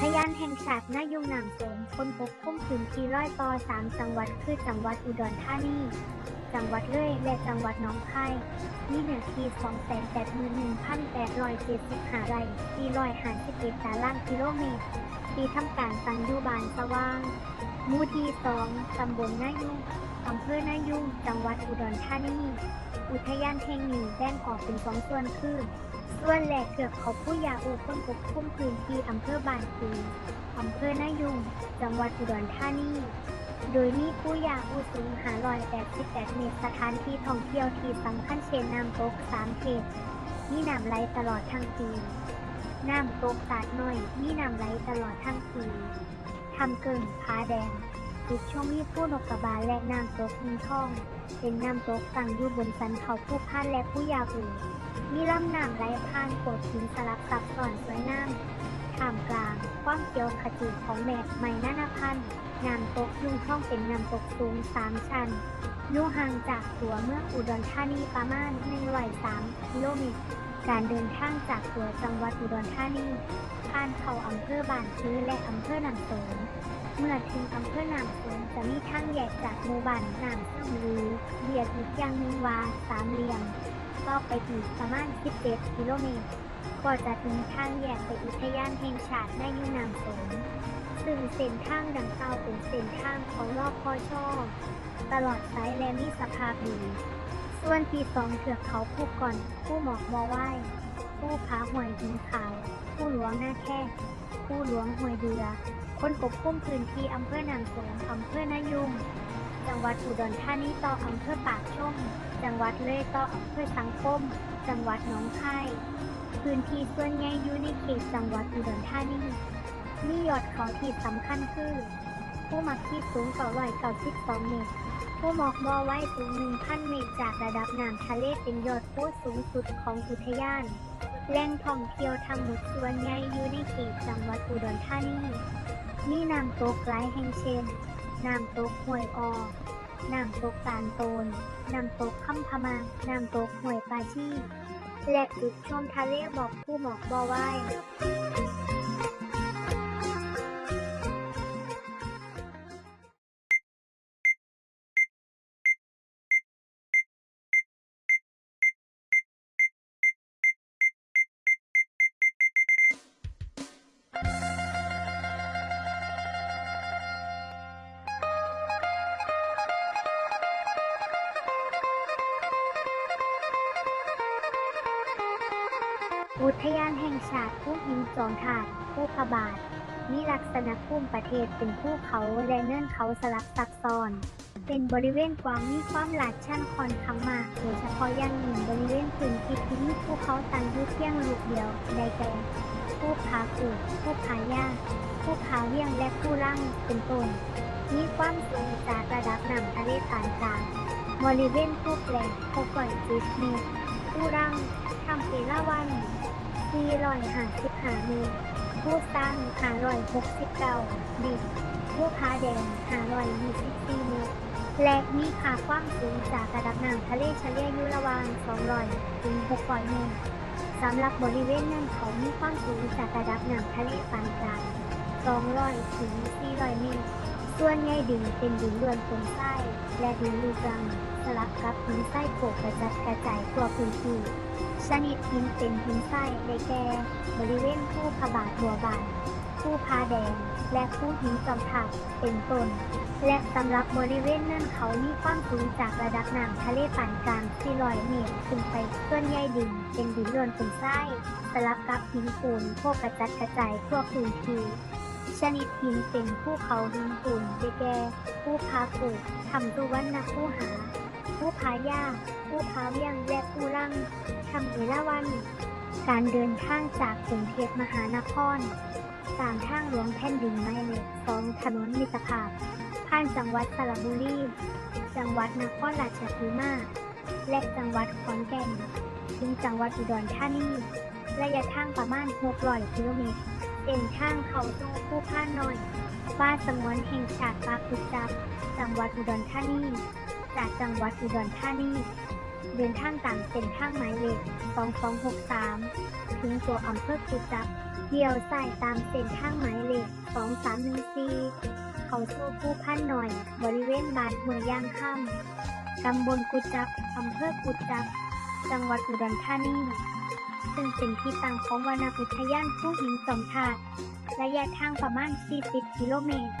อุทยานแห่งชาตินายุงหนามสงคนปกคลุมพื้นที่ร้อยต่อสามจังหวัดคือจังหวัดอุดรธานี จังหวัดเลยและจังหวัดหนองคายมีเนื้อที่281,875ไร่451ตารางกิโลเมตรทีทำการตังยูบานสว่างมู่ที่2ตำบลนายุงอำเภอนายุงจังหวัดอุดรธานี อุทยานแห่งนี้แบ่งออกเป็นสองส่วนคือ ส่วนแรกเกือกเขาผู้ยาอูคนปกคลุมพื้นที่อำเภอบ้านผืออำเภอนายุง จังหวัดอุดรธานี โดยมีผู้ยาอูสูง588เมตรสถานที่ท่องเที่ยวที่สำคัญเช่นน้ำตกสามเขตมีน้ำไหลตลอดทั้งปี น้ำตกสาดน้อยมีน้ำไหลตลอดทั้งปีทำเกิงผาแดงจุดชมวิวผู้นกกระบาลและน้ำตกมีทอง เป็นน้ำตกตั้งอยู่บนสันเขาผู้พันและผู้ยาอู มีลำน้ำไหลผ่านโขดหินสลับซับซ้อนสวยงามท่ามกลางความเขียวขจีของแมกไม้นานาพันธุ์น้ำตกยุ่งช่องเป็นน้ำตกสูง3ชั้นอยู่ห่างจากตัวเมืองอุดรธานีประมาณ103กิโลเมตร การเดินทางจากตัวจังหวัดอุดรธานีผ่านเข้าอำเภอบ้านพื้และอำเภอหนำโสงเมื่อถึงอำเภอหนำโสงจะมีทางแยกจากหมู่บ้านหนำซึ่งหรือเรียกอีกอย่างหนึ่งว่าสามเหลี่ยม ก็ไปอีกประมาณ 17 กิโลเมตร ก็จะถึงทางแยกไปอุทยานแห่งชาตินายุนามสงซึ่งเส้นทางดังกล่าวเป็นเส้นทางของรอบพอชอตลอดสายและมีสภาพดี ส่วนที่สองเถือกเขาผู้ก่อน ผู้หมอกมอไหว้ผู้ผาหวยหินขาว ผู้หลวงหน้าแค่ผู้หลวงหวยเดือ คนกบคุ้มพื้นที่อำเภอนางสงอำเภอนายุง จังหวัดอุดรธานีต่ออำเภอปากช่องจังหวัดเลยต่ออำเภอสังคม จังหวัดหนองคาย พื้นที่ส่วนใหญ่อยู่ในเขตจังหวัดอุดรธานีมียอดเขาที่สำคัญคือ ผู้มักที่สูง992เมตร ผู้หมอกบอไว้สูง1,000เมตรจากระดับน้ำทะเลเป็นยอดผู้สูงสุดของอุทยาน แหล่งท่องเที่ยวทั้งหมดส่วนใหญ่อยู่ในเขตจังหวัดอุดรธานีมีน้ำตกหลายแห่งเช่น น้ำตกห้วยออน้ำตกตาลโตน น้ำตกคำพมา น้ำตกห้วยปาชีและจุดชมทะเลบอกผู้หมอกบอไว้ อุทยานแห่งชาติภูหินจอมถาดภูพระบาท มีลักษณะภูมิประเทศเป็นภูเขาและเนินเขาสลับซับซ้อน เป็นบริเวณกว้างมีความลาดชันคอนข้างมาก โดยเฉพาะอย่างยิ่งบริเวณพื้นที่ที่มีภูเขาตั้งอยู่เพียงลูกเดียวได้แก่ภูผากูดภูผาย่าภูผาเวียงและภูล่างเป็นต้น มีความสูงจากระดับน้ำทะเลปานกลางบริเวณภูแปลงภูก่อยจิตเมตรภูรังทำเอราวัน 455เมตรผู้สร้าง569ดินผู้พาแดง524เมตรและมีค่าความสูงจากระดับน้ำทะเลเฉลี่ยอยู่ระหว่าง200ถึง600เมตรสำหรับบริเวณนั้นเขามีความสูงจากระดับน้ำทะเลปานกลาง200ถึง400เมตร ส่วนใหญ่ดินเป็นดินล้วนเป็นไส้และดินลูกรัง ลับกับหินไส้โขกกระจัดกระจายทั่วพื้นที่ชนิดหินเป็นหินไส้ได้แก่บริเวณผู้พระบาทบัวบานผู้พาแดง และผู้หินจอมถักเป็นต้น และสำหรับบริเวณนั้นเขามีความสูงจากระดับน้ำทะเลปานกลาง400เมตรขึ้นไปส่วนใหญ่ดิน เป็นดินล้วนเป็นไส้สลับกับหินปูนพวกกระจัดกระจายทั่วพื้นที่ชนิดหินเป็นภูเขาหินปูนได้แก่ภูพาปูทำตุวันนะผู้หา ผู้พายาผู้พาเวียงและผู้รังทำเอราวัน การเดินทางจากกรุงเทพมหานครตามทางหลวงแผ่นดินหมายเลขสองถนนมิตรภาพ ผ่านจังหวัดสระบุรี จังหวัดนครราชสีมา และจังหวัดขอนแก่น ถึงจังหวัดอุดรธานี ระยะทางประมาณ 600กิโลเมตรเป็นทางเขาสู่ผู้พ่านน้อยป่าสงวนแห่งชาติปากุจจับจังหวัดอุดรธานี จากจังหวัดอุดรธานีเดินทางตามเส้นทางหมายเลข2263 ถึงตัวอำเภอกุจจับเลี้ยวซ้ายตามเส้นทางหมายเลข2314 เข้าสู่ภูพันหน่อย บริเวณบ้านห้วยย่างค่ำตำบลกุจจับอำเภอกุจจับ จังหวัดอุดรธานีซึ่งเป็นที่ตั้งของวรรณอุทยานผู้หินสองถาดระยะทางประมาณ 40 กิโลเมตร